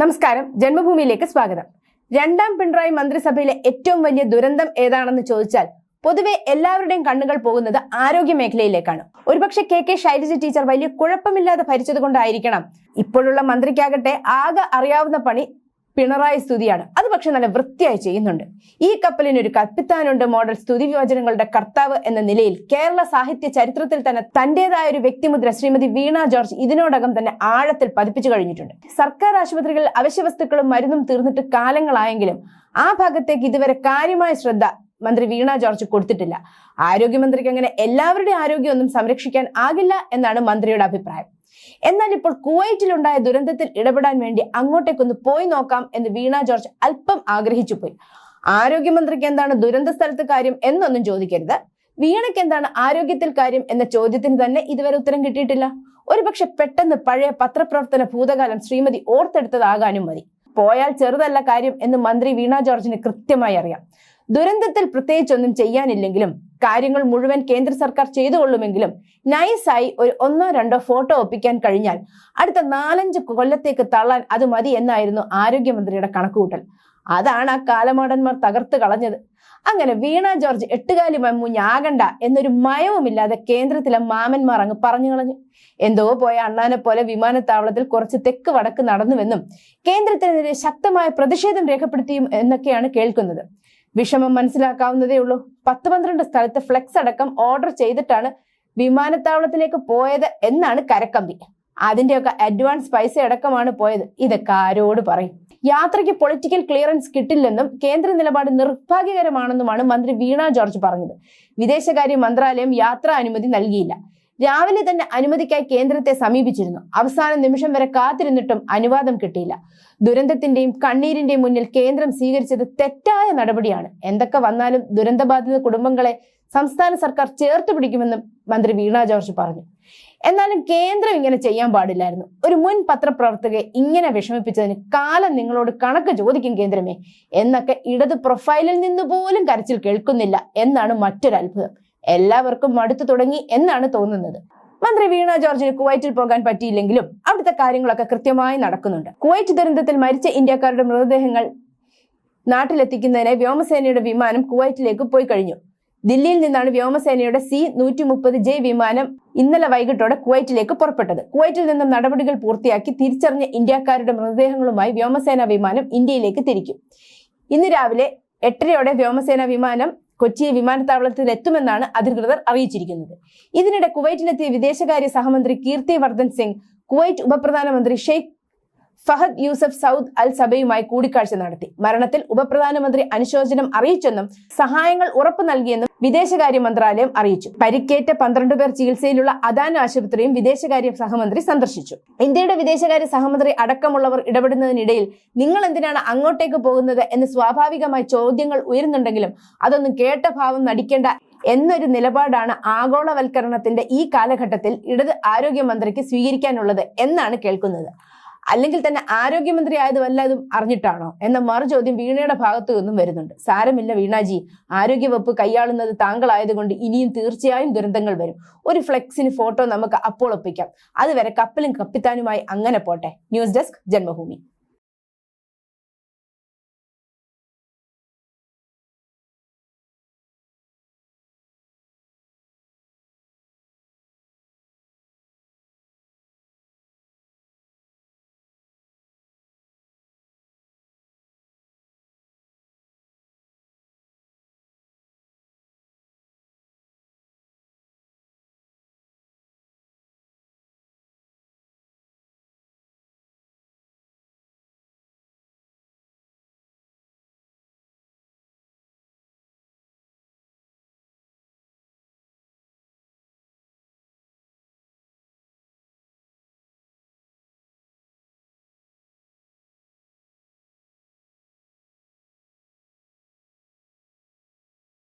നമസ്കാരം. ജന്മഭൂമിയിലേക്ക് സ്വാഗതം. രണ്ടാം പിണറായി മന്ത്രിസഭയിലെ ഏറ്റവും വലിയ ദുരന്തം ഏതാണെന്ന് ചോദിച്ചാൽ പൊതുവെ എല്ലാവരുടെയും കണ്ണുകൾ പോകുന്നത് ആരോഗ്യ മേഖലയിലേക്കാണ്. ഒരുപക്ഷെ കെ കെ ശൈലജ ടീച്ചർ വലിയ കുഴപ്പമില്ലാതെ ഭരിച്ചത് കൊണ്ടായിരിക്കണം ഇപ്പോഴുള്ള മന്ത്രിക്കാകട്ടെ ആകെ അറിയാവുന്ന പണി പിണറായി സ്തുതിയാണ്. അത് പക്ഷെ നല്ല വൃത്തിയായി ചെയ്യുന്നുണ്ട്. ഈ കപ്പലിന് ഒരു കപ്പിത്താനുണ്ട് മോഡൽ സ്തുതി വിവചനങ്ങളുടെ കർത്താവ് എന്ന നിലയിൽ. കേരള സാഹിത്യ ചരിത്രത്തിൽ തന്നെ തന്റേതായ ഒരു വ്യക്തിമുദ്ര ശ്രീമതി വീണ ജോർജ് ഇതിനോടകം തന്നെ ആഴത്തിൽ പതിപ്പിച്ചു കഴിഞ്ഞിട്ടുണ്ട്. സർക്കാർ ആശുപത്രികളിൽ അവശ്യവസ്തുക്കളും മരുന്നും തീർന്നിട്ട് കാലങ്ങളായെങ്കിലും ആ ഭാഗത്തേക്ക് ഇതുവരെ കാര്യമായ ശ്രദ്ധ മന്ത്രി വീണ ജോർജ് കൊടുത്തിട്ടില്ല. ആരോഗ്യമന്ത്രിക്ക് അങ്ങനെ എല്ലാവരുടെ ആരോഗ്യമൊന്നും സംരക്ഷിക്കാൻ ആകില്ല എന്നാണ് മന്ത്രിയുടെ അഭിപ്രായം. എന്നാൽ ഇപ്പോൾ കുവൈറ്റിലുണ്ടായ ദുരന്തത്തിൽ ഇടപെടാൻ വേണ്ടി അങ്ങോട്ടേക്കൊന്ന് പോയി നോക്കാം എന്ന് വീണ ജോർജ് അല്പം ആഗ്രഹിച്ചു പോയി. ആരോഗ്യമന്ത്രിക്ക് എന്താണ് ദുരന്ത സ്ഥലത്ത് കാര്യം എന്നൊന്നും ചോദിക്കരുത്. വീണയ്ക്ക് എന്താണ് ആരോഗ്യത്തിൽ കാര്യം എന്ന ചോദ്യത്തിന് തന്നെ ഇതുവരെ ഉത്തരം കിട്ടിയിട്ടില്ല. ഒരുപക്ഷെ പെട്ടെന്ന് പഴയ പത്രപ്രവർത്തന ഭൂതകാലം ശ്രീമതി ഓർത്തെടുത്തതാകാനും മതി. പോയാൽ ചെറുതല്ല കാര്യം എന്ന് മന്ത്രി വീണ ജോർജിന് കൃത്യമായി അറിയാം. ദുരന്തത്തിൽ പ്രത്യേകിച്ചൊന്നും ചെയ്യാനില്ലെങ്കിലും കാര്യങ്ങൾ മുഴുവൻ കേന്ദ്ര സർക്കാർ ചെയ്തുകൊള്ളുമെങ്കിലും നൈസായി ഒരു ഒന്നോ രണ്ടോ ഫോട്ടോ ഒപ്പിക്കാൻ കഴിഞ്ഞാൽ അടുത്ത നാലഞ്ച് കൊല്ലത്തേക്ക് തള്ളാൻ അത് മതി എന്നായിരുന്നു ആരോഗ്യമന്ത്രിയുടെ കണക്കുകൂട്ടൽ. അതാണ് ആ കാലമാടന്മാർ തകർത്ത് കളഞ്ഞത്. അങ്ങനെ വീണ ജോർജ് എട്ടുകാലി മമ്മൂഞ്ഞാകണ്ട എന്നൊരു മയവുമില്ലാതെ കേന്ദ്രത്തിലെ മാമന്മാർ അങ്ങ് പറഞ്ഞു കളഞ്ഞു. എന്തോ പോയ അണ്ണാനെ പോലെ വിമാനത്താവളത്തിൽ കുറച്ച് തെക്ക് വടക്ക് നടന്നുവെന്നും കേന്ദ്രത്തിനെതിരെ ശക്തമായ പ്രതിഷേധം രേഖപ്പെടുത്തിയും എന്നൊക്കെയാണ് കേൾക്കുന്നത്. വിഷമം മനസ്സിലാക്കാവുന്നതേ ഉള്ളൂ. പത്ത് പന്ത്രണ്ട് സ്ഥലത്ത് ഫ്ലെക്സ് അടക്കം ഓർഡർ ചെയ്തിട്ടാണ് വിമാനത്താവളത്തിലേക്ക് പോയത് എന്നാണ് കരക്കമ്പി. അതിന്റെയൊക്കെ അഡ്വാൻസ് പൈസ അടക്കമാണ് പോയത്. ഇതൊക്കെ ആരോട് പറയും? യാത്രയ്ക്ക് പൊളിറ്റിക്കൽ ക്ലിയറൻസ് കിട്ടില്ലെന്നും കേന്ദ്ര നിലപാട് നിർഭാഗ്യകരമാണെന്നുമാണ് മന്ത്രി വീണ ജോർജ് പറഞ്ഞത്. വിദേശകാര്യ മന്ത്രാലയം യാത്രാ അനുമതി നൽകിയില്ല. രാവിലെ തന്നെ അനുമതിക്കായി കേന്ദ്രത്തെ സമീപിച്ചിരുന്നു. അവസാന നിമിഷം വരെ കാത്തിരുന്നിട്ടും അനുവാദം കിട്ടിയില്ല. ദുരന്തത്തിന്റെയും കണ്ണീരിന്റെയും മുന്നിൽ കേന്ദ്രം സ്വീകരിച്ചത് തെറ്റായ നടപടിയാണ്. എന്തൊക്കെ വന്നാലും ദുരന്തബാധിത കുടുംബങ്ങളെ സംസ്ഥാന സർക്കാർ ചേർത്ത് പിടിക്കുമെന്നും മന്ത്രി വീണ ജോർജ് പറഞ്ഞു. എന്നാലും കേന്ദ്രം ഇങ്ങനെ ചെയ്യാൻ പാടില്ലായിരുന്നു. ഒരു മുൻ പത്രപ്രവർത്തകയെ ഇങ്ങനെ വിഷമിപ്പിച്ചതിന് കാലം നിങ്ങളോട് കണക്ക് ചോദിക്കും കേന്ദ്രമേ. എന്നൊക്കെ ഇടത് പ്രൊഫൈലിൽ നിന്ന് പോലും കരച്ചിൽ കേൾക്കുന്നില്ല എന്നാണ് മറ്റൊരു അത്ഭുതം എല്ലാവർക്കും മടുത്തു തുടങ്ങി എന്നാണ് തോന്നുന്നത്. മന്ത്രി വീണ ജോർജിന് കുവൈറ്റിൽ പോകാൻ പറ്റിയില്ലെങ്കിലും അവിടുത്തെ കാര്യങ്ങളൊക്കെ കൃത്യമായി നടക്കുന്നുണ്ട്. കുവൈറ്റ് ദുരന്തത്തിൽ മരിച്ച ഇന്ത്യക്കാരുടെ മൃതദേഹങ്ങൾ നാട്ടിലെത്തിക്കുന്നതിന് വ്യോമസേനയുടെ വിമാനം കുവൈറ്റിലേക്ക് പോയി കഴിഞ്ഞു. ദില്ലിയിൽ നിന്നാണ് വ്യോമസേനയുടെ സി നൂറ്റി മുപ്പത് ജെ വിമാനം ഇന്നലെ വൈകിട്ടോടെ കുവൈറ്റിലേക്ക് പുറപ്പെട്ടത്. കുവൈറ്റിൽ നിന്നും നടപടികൾ പൂർത്തിയാക്കി തിരിച്ചറിഞ്ഞ ഇന്ത്യക്കാരുടെ മൃതദേഹങ്ങളുമായി വ്യോമസേന വിമാനം ഇന്ത്യയിലേക്ക് തിരിക്കും. ഇന്ന് രാവിലെ എട്ടരയോടെ വ്യോമസേന വിമാനം കൊച്ചി വിമാനത്താവളത്തിൽ എത്തുമെന്നാണ് അധികൃതർ അറിയിച്ചിരിക്കുന്നത്. ഇതിനിടെ കുവൈറ്റിലെത്തിയ വിദേശകാര്യ സഹമന്ത്രി കീർത്തി വർദ്ധൻ സിംഗ് കുവൈറ്റ് ഉപപ്രധാനമന്ത്രി Sheikh Fahad Yousef Saud Al സബയുമായി കൂടിക്കാഴ്ച നടത്തി. മരണത്തിൽ ഉപപ്രധാനമന്ത്രി അനുശോചനം അറിയിച്ചെന്നും സഹായങ്ങൾ ഉറപ്പു നൽകിയെന്നും വിദേശകാര്യ മന്ത്രാലയം അറിയിച്ചു. പരിക്കേറ്റ പന്ത്രണ്ട് പേർ ചികിത്സയിലുള്ള അദാൻ ആശുപത്രിയും വിദേശകാര്യ സഹമന്ത്രി സന്ദർശിച്ചു. ഇന്ത്യയുടെ വിദേശകാര്യ സഹമന്ത്രി അടക്കമുള്ളവർ ഇടപെടുന്നതിനിടയിൽ നിങ്ങൾ എന്തിനാണ് അങ്ങോട്ടേക്ക് പോകുന്നത് എന്ന് സ്വാഭാവികമായി ചോദ്യങ്ങൾ ഉയരുന്നുണ്ടെങ്കിലും അതൊന്നും കേട്ട ഭാവം നടിക്കേണ്ട എന്നൊരു നിലപാടാണ് ആഗോളവൽക്കരണത്തിന്റെ ഈ കാലഘട്ടത്തിൽ ഇടത് ആരോഗ്യമന്ത്രിക്ക് സ്വീകരിക്കാനുള്ളത് എന്നാണ് കേൾക്കുന്നത്. അല്ലെങ്കിൽ തന്നെ ആരോഗ്യമന്ത്രി ആയത് വല്ലതും അറിഞ്ഞിട്ടാണോ? എന്ന മറുചോദ്യം വീണയുടെ ഭാഗത്തു നിന്നും വരുന്നുണ്ട്. സാരമില്ല വീണാജി. ആരോഗ്യവകുപ്പ് കൈയാളുന്നത് താങ്കളായതുകൊണ്ട് ഇനിയും തീർച്ചയായും ദുരന്തങ്ങൾ വരും. ഒരു ഫ്ലെക്സിന് ഫോട്ടോ നമുക്ക് അപ്പോൾ ഒപ്പിക്കാം. അതുവരെ കപ്പലും കപ്പിത്താനുമായി അങ്ങനെ പോട്ടെ. News desk Janmabhumi.